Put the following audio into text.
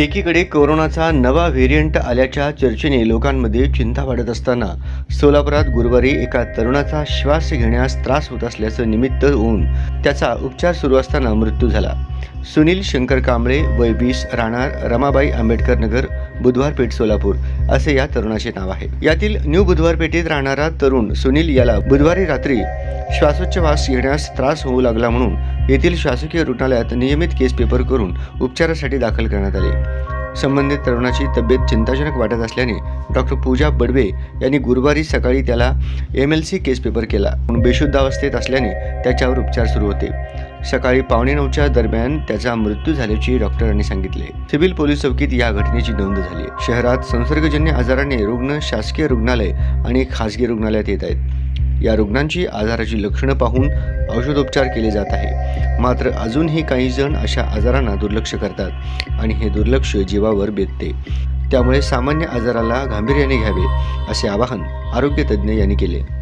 एकीकडे कोरोनाचा नवा व्हेरियंट आल्याच्या चर्चेने लोकांमध्ये चिंता वाढत असताना सोलापुरात गुरुवारी एका तरुणाचा श्वास घेण्यास त्रास होत असल्याचं निमित्त होऊन त्याचा उपचार सुरू असताना मृत्यू झाला. सुनील शंकर कांबळे वय वीस राहणार रमाबाई आंबेडकर नगर बुधवार पेठ सोलापूर असे या तरुणाचे नाव आहे. यातील न्यू बुधवार पेठेत राहणारा तरुण सुनील याला बुधवारी रात्री श्वासोच्छवास घेण्यास त्रास होऊ लागला म्हणून येथील शासकीय रुग्णालयात नियमित केस पेपर करून उपचारासाठी दाखल करण्यात आले. संबंधित तरुणाची तब्येत चिंताजनक वाटत असल्याने डॉक्टर पूजा बडवे यांनी गुरुवारी सकाळी त्याला M L C case paper केला. पण बेशुद्ध अवस्थेत असल्याने त्याच्यावर उपचार सुरू होते. सकाळी पावणे नऊच्या दरम्यान त्याचा मृत्यू झाल्याचे डॉक्टरांनी सांगितले. सिव्हिल पोलीस चौकीत या घटनेची नोंद झाली. शहरात संसर्गजन्य आजाराने रुग्ण शासकीय रुग्णालय आणि खासगी रुग्णालयात येत आहेत. या रुग्णांची आजाराची लक्षणं पाहून औषधोपचार केले जात आहे. मात्र अजूनही काही जण अशा आजारांना दुर्लक्ष करतात आणि हे दुर्लक्ष जीवावर बेतते. त्यामुळे सामान्य आजाराला गांभीर्याने घ्यावे असे आवाहन आरोग्य तज्ज्ञ यांनी केले.